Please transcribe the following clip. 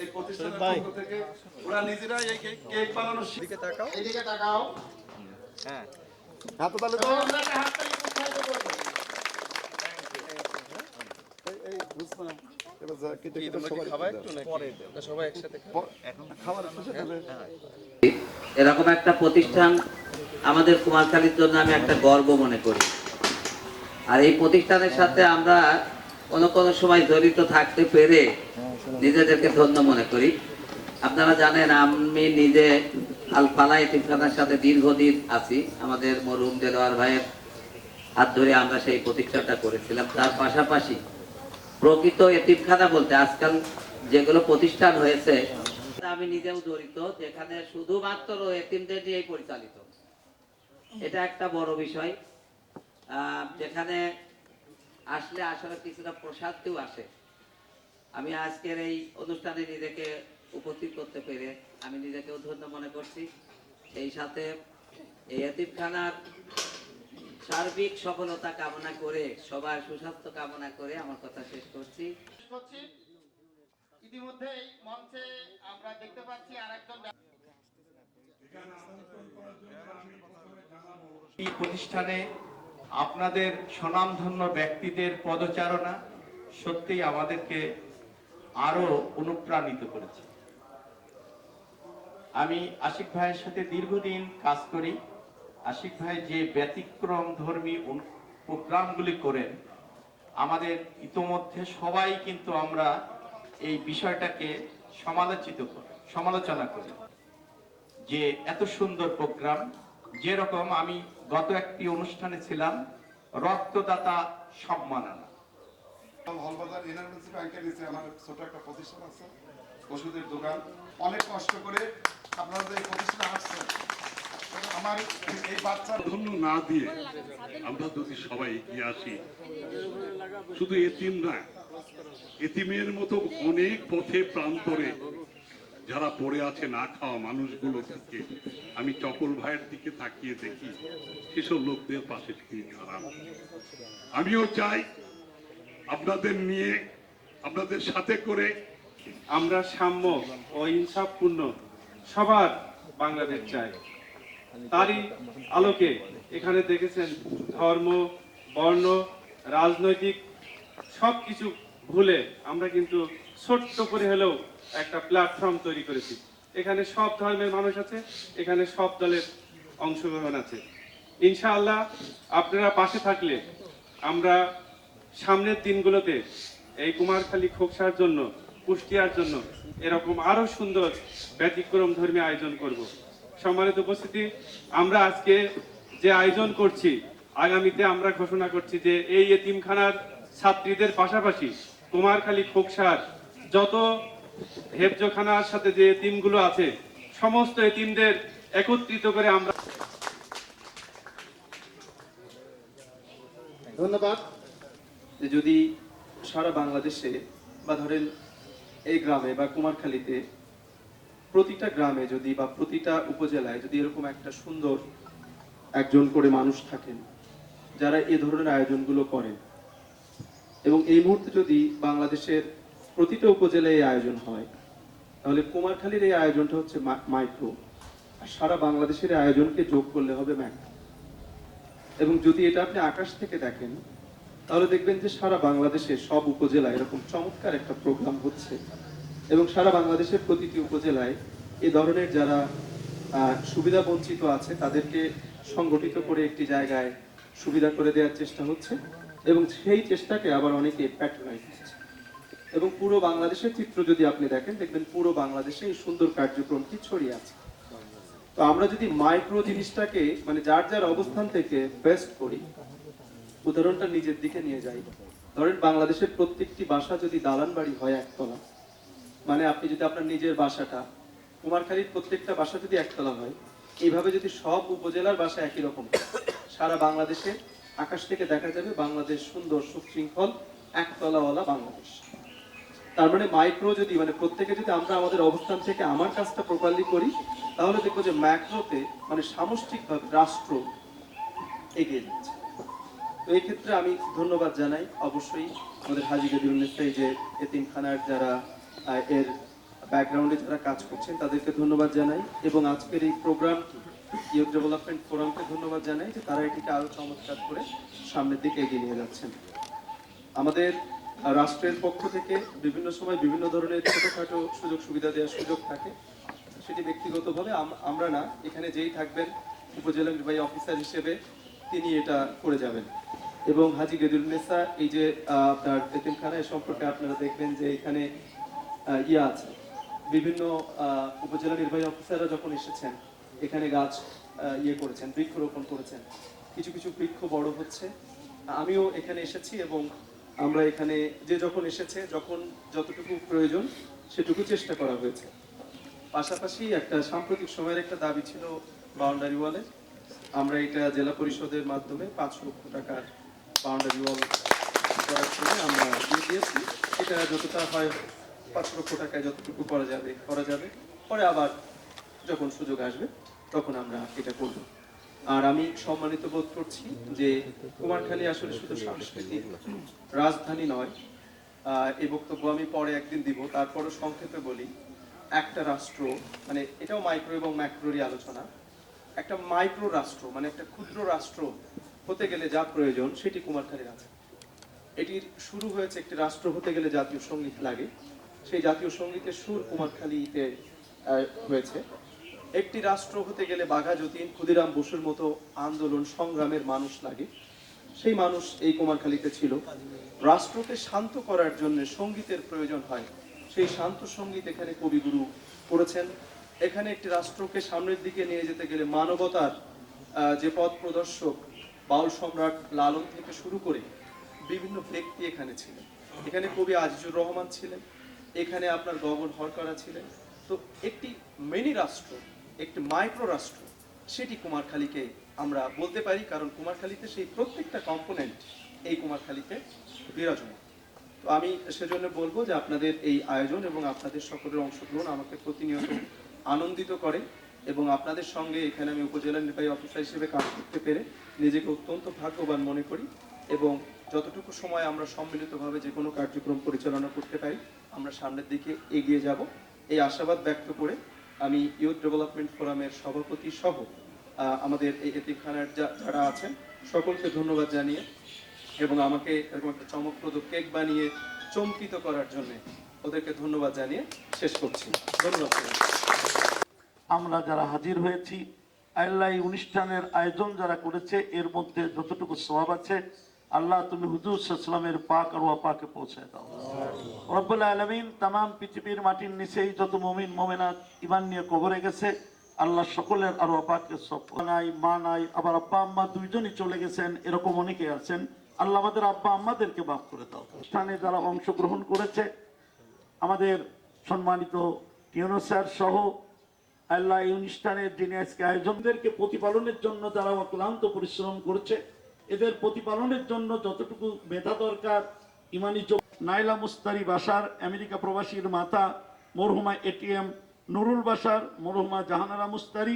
এই প্রতিষ্ঠানের পক্ষ থেকে ওরা নিজেরাই এই কেক কেক বানানোর দিকে তাকাও। এদিকে তাকাও। হ্যাঁ। হাত তাহলে তো আমরা একটা হাততালি উৎসাহিত করব। এই বুঝছ না? এবার যা কেটে কেটে সবাই খাওয়া একটু নাকি? পরে সবাই একসাথে এখন খাওয়ার শেষে দেবে এরকম একটা প্রতিষ্ঠান আমাদের কুমারখালীর জন্য আমি একটা গর্ব মনে করি। আর এই প্রতিষ্ঠানের সাথে আমরা কোনো কোনো সময় জড়িত থাকতে পেরে নিজেদেরকে ধন্য মনে করি। আপনারা জানেন আমি নিজে আলপালা এতিমখানার সাথে দীর্ঘদিন আছি। আমাদের মরুম দেলোয়ার ভাইয়ের হাত ধরে আমরা সেই প্রতিষ্ঠানটা করেছিলাম। তার পাশাপাশি প্রকৃত এতিমখানা বলতে আজকাল যেগুলো প্রতিষ্ঠান হয়েছে আমি নিজেও জড়িত যেখানে শুধুমাত্র এতিমদের নিয়েই পরিচালিত। এটা একটা বড় বিষয়। যেখানে আসলে আসলে কিছুটা প্রসাদটিও আসে। আমি আজকের এই অনুষ্ঠানে নিজেকে উপস্থিত করতে পেরে আমি নিজেকেও ধন্য মনে করছি। এই সাথে এই এতিমখানার সার্বিক সফলতা কামনা করে সবার সুস্বাস্থ্য কামনা করে আমার কথা শেষ করছি। শেষ মঞ্চে আমরা দেখতে পাচ্ছি আরেকজন এই প্রতিষ্ঠানে আপনাদের স্বনামধন্য ব্যক্তিদের পদচারণা সত্যিই আমাদেরকে আরও অনুপ্রাণিত করেছে। আমি আশিক ভাইয়ের সাথে দীর্ঘদিন কাজ করি। আশিক ভাই যে ব্যতিক্রম ধর্মী প্রোগ্রামগুলি করেন, আমাদের ইতোমধ্যে সবাই কিন্তু আমরা এই বিষয়টাকে সমালোচিত সমালোচনা করি। যে এত সুন্দর প্রোগ্রাম যেরকম আমি গত একটি অনুষ্ঠানে ছিলাম রক্তদাতা সম্মাননা। হলবাজার এনার্জেন্সি ব্যাংকের নিচে আমার ছোট একটা প্রতিষ্ঠান আছে ওষুধের দোকান। অনেক কষ্ট করে আপনারা যে এই প্রতিষ্ঠানে আসছেন তবে আমার এই বাচ্চা ধন্য না দিয়ে আমরা যদি সবাই এগিয়ে আসি শুধু এতিম না এতিমের মতো অনেক পথে প্রান্তরে যারা পড়ে আছে না খাওয়া মানুষগুলো থেকে, আমি চপল ভাইয়ের দিকে তাকিয়ে দেখি সেসব লোকদের পাশে থেকে দাঁড়ানো আমিও চাই আপনাদের নিয়ে, আপনাদের সাথে করে আমরা সাম্য ও ইনসাফপূর্ণ সবার বাংলাদেশ চাই। তারই আলোকে এখানে দেখেছেন ধর্ম, বর্ণ, রাজনৈতিক সব কিছু ভুলে আমরা কিন্তু ছোট্ট করে হলেও একটা প্ল্যাটফর্ম তৈরি করেছি। এখানে সব ধর্মের মানুষ আছে, এখানে সব দলের অংশগ্রহণ আছে। ইনশাআল্লাহ আপনারা পাশে থাকলে আমরা সামনের দিনগুলোতে এই কুমারখালী খোকসার জন্য, কুষ্টিয়ার জন্য এরকম আরও সুন্দর ব্যতিক্রম ধর্মী আয়োজন করব। সম্মানিত উপস্থিতি, আমরা আজকে যে আয়োজন করছি, আগামীতে আমরা ঘোষণা করছি যে এই এতিমখানার ছাত্রীদের পাশাপাশি কুমারখালী খোকসার যত হেফজখানার সাথে যে এতিমগুলো আছে, সমস্ত এতিমদের একত্রিত করে আমরা ধন্যবাদ। যে যদি সারা বাংলাদেশে বা ধরেন এই গ্রামে বা কুমারখালীতে প্রতিটা গ্রামে যদি বা প্রতিটা উপজেলায় যদি এরকম একটা সুন্দর একজন করে মানুষ থাকেন, যারা এ ধরনের আয়োজনগুলো করেন, এবং এই মুহূর্তে যদি বাংলাদেশের প্রতিটা উপজেলায় এই আয়োজন হয়। তাহলে কুমারখালীর এই আয়োজনটা হচ্ছে মাইক্রো। আর সারা বাংলাদেশের আয়োজনকে যোগ করলে হবে ম্যাক্রো এবং যদি এটা আপনি আকাশ থেকে দেখেন, তাহলে দেখবেন যে সারা বাংলাদেশে সব উপজেলায় এরকম চমৎকার একটা প্রোগ্রাম হচ্ছে। এবং সারা বাংলাদেশের প্রতিটি উপজেলায় এ ধরনের যারা সুবিধা বঞ্চিত আছে, তাদেরকে সংগঠিত করে একটি জায়গায় সুবিধা করে দেওয়ার চেষ্টা হচ্ছে। এবং সেই চেষ্টাকে আবার অনেকে প্যাট্রোনাইজ করছে। এবং পুরো বাংলাদেশের চিত্র যদি আপনি দেখেন, দেখবেন পুরো বাংলাদেশে এই সুন্দর কার্যক্রমটি ছড়িয়ে আছে। তো আমরা যদি মাইক্রো জিনিসটাকে মানে যার যার অবস্থান থেকে বেস্ট করি, উদাহরণটা নিজের দিকে নিয়ে যাই। ধরেন বাংলাদেশের প্রত্যেকটি বাসা যদি দালান বাড়ি হয় একতলা মানে আপনি যদি আপনার নিজের বাসাটা, কুমারখালীর প্রত্যেকটা বাসা যদি একতলা হয়, এইভাবে যদি সব উপজেলার বাসা একই রকম সারা বাংলাদেশে আকাশ থেকে দেখা যাবে বাংলাদেশ সুন্দর সুশৃঙ্খল একতলাওয়ালা বাংলাদেশ। তার মানে মাইক্রো যদি মানে প্রত্যেকে যদি আমরা আমাদের অবস্থান থেকে আমার কাজটা প্রপারলি করি, তাহলে দেখব যে ম্যাক্রোতে মানে সামষ্টিকভাবে রাষ্ট্র এগিয়ে যাচ্ছে। তো এই ক্ষেত্রে আমি ধন্যবাদ জানাই। অবশ্যই আমাদের হাজি এই যে এতিমখানার যারা এর ব্যাকগ্রাউন্ডে যারা কাজ করছেন, তাদেরকে ধন্যবাদ জানাই। এবং আজকের এই প্রোগ্রাম ইউথ ডেভেলপমেন্ট ফোরামকে ধন্যবাদ জানাই যে তারা এটিকে আরও চমৎকার করে সামনের দিকে এগিয়ে নিয়ে যাচ্ছেন। আমাদের রাষ্ট্রের পক্ষ থেকে বিভিন্ন সময় বিভিন্ন ধরনের ছোটখাটো সুযোগ সুবিধা দেওয়ার সুযোগ থাকে। সেটি ব্যক্তিগতভাবে আম- আমরা না, এখানে যেই থাকবেন উপজেলা নির্বাহী অফিসার হিসেবে তিনি এটা করে যাবেন। এবং হাজি গেদুলনেসা এই যে আপনার এতিমখানা এ সম্পর্কে আপনারা দেখবেন যে এখানে ইয়ে আছে। বিভিন্ন উপজেলা নির্বাহী অফিসাররা যখন এসেছেন, এখানে গাছ ইয়ে করেছেন, বৃক্ষরোপণ করেছেন। কিছু কিছু বৃক্ষ বড় হচ্ছে। আমিও এখানে এসেছি এবং আমরা এখানে যে যখন এসেছে, যখন যতটুকু প্রয়োজন সেটুকু চেষ্টা করা হয়েছে। পাশাপাশি একটা সাম্প্রতিক সময়ের একটা দাবি ছিল বাউন্ডারি ওয়ালের আমরা এটা জেলা পরিষদের মাধ্যমে পাঁচ লক্ষ টাকার বাউন্ডারি ওয়াল করার জন্য আমরা দিয়ে দিয়েছি। এটা যতটা হয়, পাঁচ লক্ষ টাকায় যতটুকু করা যাবে করা যাবে। পরে আবার যখন সুযোগ আসবে, তখন আমরা এটা করব। আর আমি সম্মানিত বোধ করছি যে কুমারখালী আসলে শুধু সাংস্কৃতিক রাজধানী নয় এই বক্তব্য আমি পরে একদিন দিব। তারপরও সংক্ষেপে বলি, একটা রাষ্ট্র মানে এটাও মাইক্রো এবং ম্যাক্রোরই আলোচনা, একটা মাইক্রো রাষ্ট্র মানে একটা ক্ষুদ্র রাষ্ট্র হতে গেলে যা প্রয়োজন সেটি কুমারখালীর আছে। এটির শুরু হয়েছে একটি রাষ্ট্র হতে গেলে জাতীয় সংগীত লাগে। সেই জাতীয় সঙ্গীতের সুর কুমারখালীতে হয়েছে। একটি রাষ্ট্র হতে গেলে বাঘা যতীন, ক্ষুদিরাম বসুর মতো আন্দোলন সংগ্রামের মানুষ লাগে। সেই মানুষ এই কুমারখালীতে ছিল। রাষ্ট্রকে শান্ত করার জন্য সঙ্গীতের প্রয়োজন হয়। সেই শান্ত সংগীত এখানে কবিগুরু করেছেন এখানে একটি রাষ্ট্রকে সামনের দিকে নিয়ে যেতে গেলে মানবতার যে পথ প্রদর্শক বাউল সম্রাট লালন থেকে শুরু করে বিভিন্ন ব্যক্তি এখানে ছিলেন। এখানে কবি আজিজুর রহমান ছিলেন। এখানে আপনার গগন হরকরা ছিলেন। তো একটি মিনি রাষ্ট্র একটি মাইক্রো রাষ্ট্র সেটি কুমারখালীকে আমরা বলতে পারি কারণ কুমারখালীতে সেই প্রত্যেকটা কম্পোনেন্ট এই কুমারখালীতে বিরাজমান। তো আমি সেজন্য বলব যে আপনাদের এই আয়োজন এবং আপনাদের সকলের অংশগ্রহণ আমাকে প্রতিনিয়ত আনন্দিত করে এবং আপনাদের সঙ্গে এখানে আমি উপজেলা নির্বাহী অফিসার হিসেবে কাজ করতে পেরে নিজেকে অত্যন্ত ভাগ্যবান মনে করি এবং যতটুকু সময় আমরা সম্মিলিতভাবে যে কোনো কার্যক্রম পরিচালনা করতে পারি, আমরা সামনের দিকে এগিয়ে যাব। এই আশাবাদ ব্যক্ত করে আমি ইউথ ডেভেলপমেন্ট ফোরামের সভাপতি সহ আমাদের এই এতিমখানার যারা আছেন, সকলকে ধন্যবাদ জানিয়ে এবং আমাকে এরকম একটা চমকপ্রদ কেক বানিয়ে চমকিত করার জন্য ওদেরকে ধন্যবাদ জানিয়ে শেষ করছি। ধন্যবাদ। আমরা যারা হাজির হয়েছি, আল্লাহ অনুষ্ঠানের আয়োজন যারা করেছে, এর মধ্যে যতটুকু স্বভাব আছে, আল্লাহ তুমি হুজুর সাল্লামের পাক আর পাকে পৌঁছে দাও। রব্বুল আলমিন তাম পৃথিবীর মাটির নিচেই যত মমিন, মমিনাত ইমান নিয়ে কবরে গেছে, আল্লাহ সকলের আর পাকে সব নাই, মা নাই, আবার আব্বা আম্মা দুইজনই চলে গেছেন, এরকম অনেকে আছেন। আল্লাহ আমাদের আব্বা আম্মাদেরকে মাফ করে দাও। স্থানে যারা অংশগ্রহণ করেছে, আমাদের সম্মানিত টিউনো স্যার সহ আল্লাহ অনুষ্ঠানের যিনি আজকে আয়োজনদেরকে প্রতিপালনের জন্য যারা অক্লান্ত পরিশ্রম করছে, এদের প্রতিপালনের জন্য যতটুকু মেধা দরকার, ইমানি নাইলা মুস্তারি বাসার আমেরিকা প্রবাসীর মাতা মরহুমা এটিএম নুরুল বাসার মরহুমা জাহানারা মুস্তারি